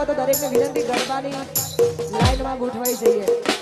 હોય તો દરેકને વિનંતી ગરબાની લાઈનમાં ગોઠવાઈ જઈએ.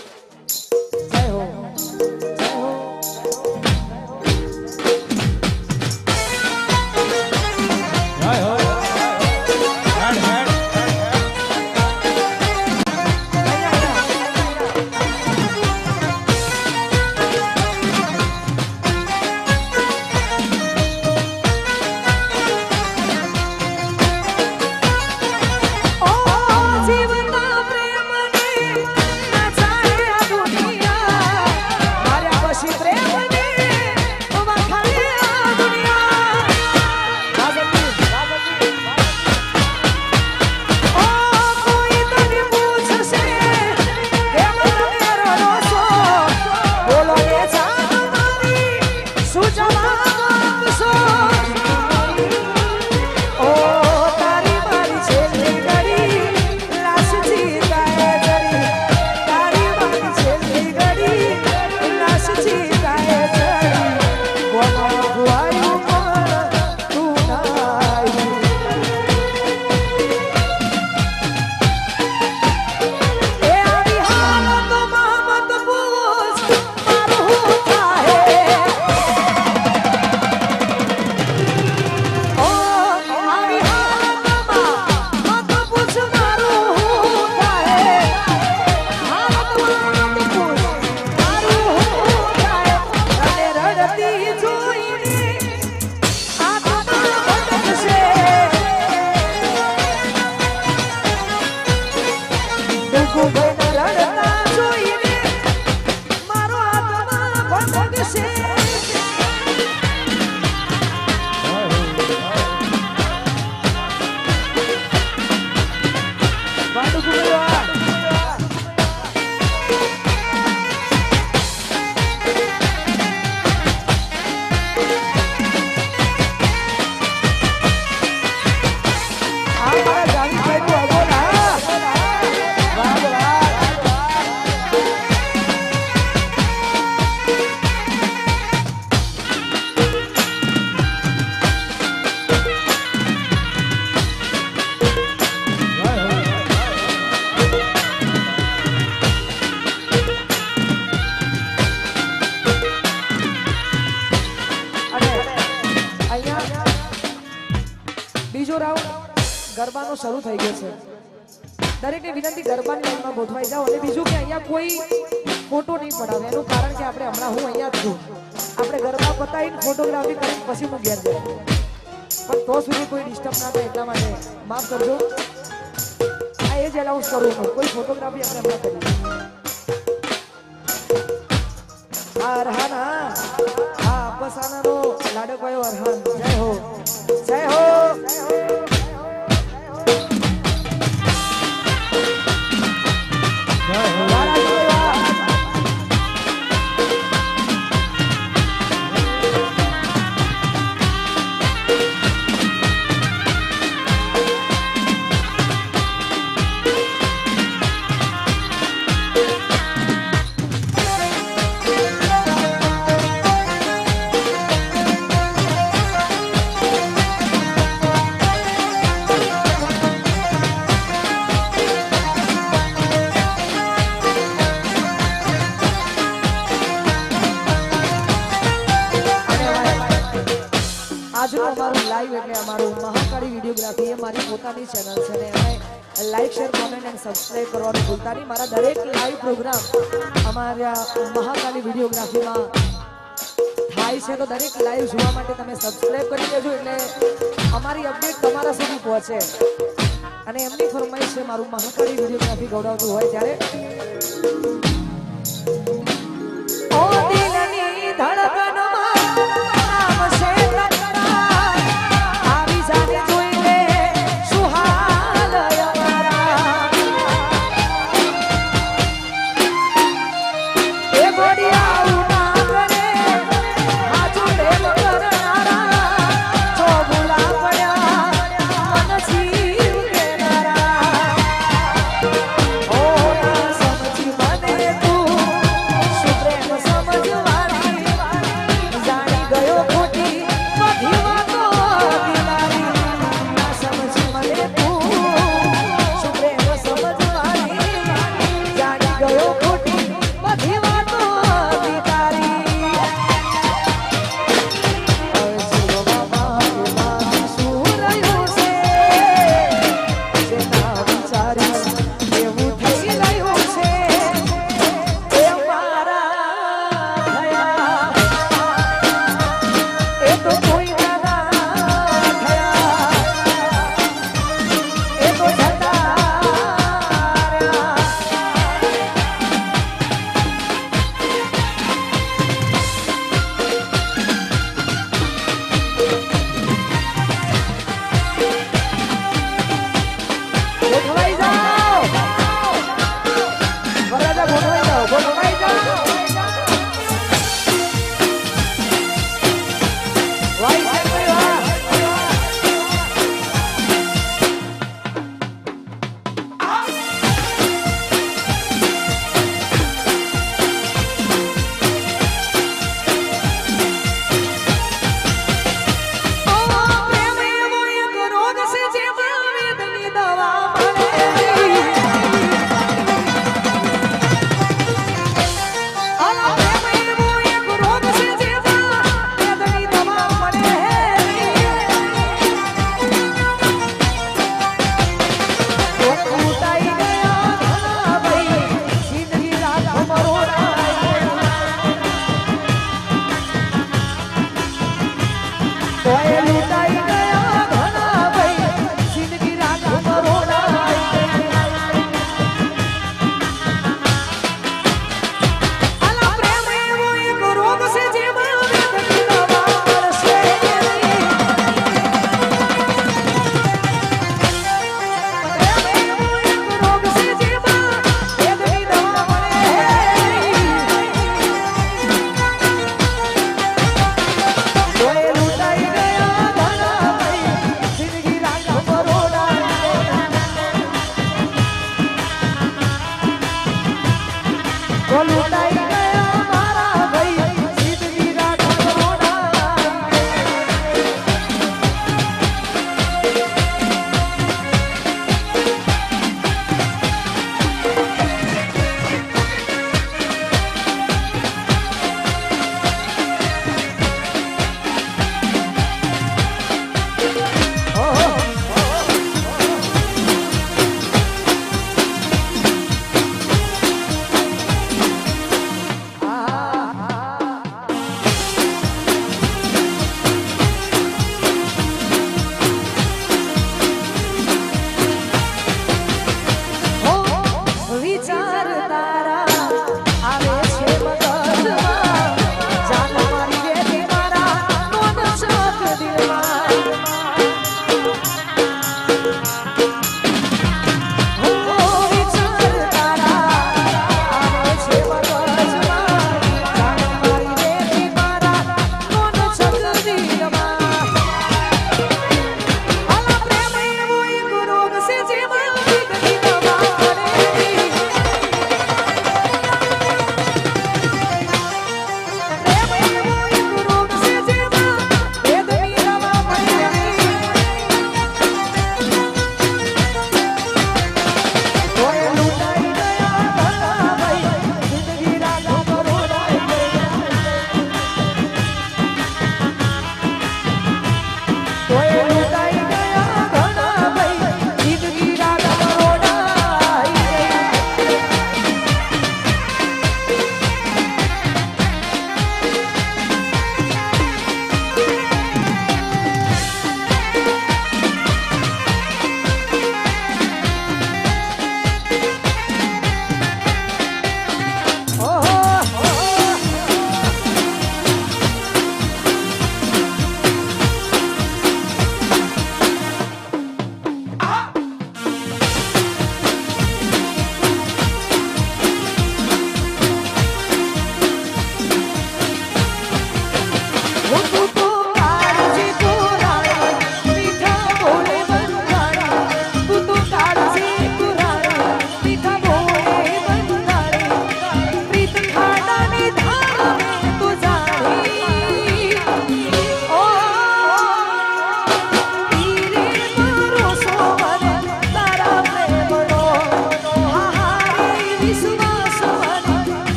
પછી હું ઘેર જઈશ પણ તો સુધી કોઈ ડિસ્ટર્બ ના થાય એટલા માટે માફ કરજો. આ એ જ એલાઉન્સ કરું છું કોઈ ફોટોગ્રાફી આપણે હમણાં કરી આ અરહાના આ અપસાનાનો લાડકવાયો અરહાન જય હો. જય હો. અમારું વિડીયોગ્રાફી એ મારી પોતાની ચેનલ છે ને એને like share comment and subscribe કરવાનું ભૂલતા નહીં. મારા દરેક લાઈવ પ્રોગ્રામ અમારા મહાકાલી વિડીયોગ્રાફીમાં થાય છે. તો દરેક લાઈવ જોવા માટે તમે સબસ્ક્રાઈબ કરી દેજો એટલે અમારી અપડેટ તમારા સુધી પહોંચે. અને એમની ફરમાઈશ છે, મારું મહાકાળી વિડીયોગ્રાફી ગૌડાવતું હોય ત્યારે. ધડકનમાં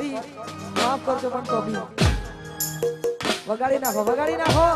સોરી માફ કરજો પણ તો બી વગાડી નાખો વગાડી નાખો.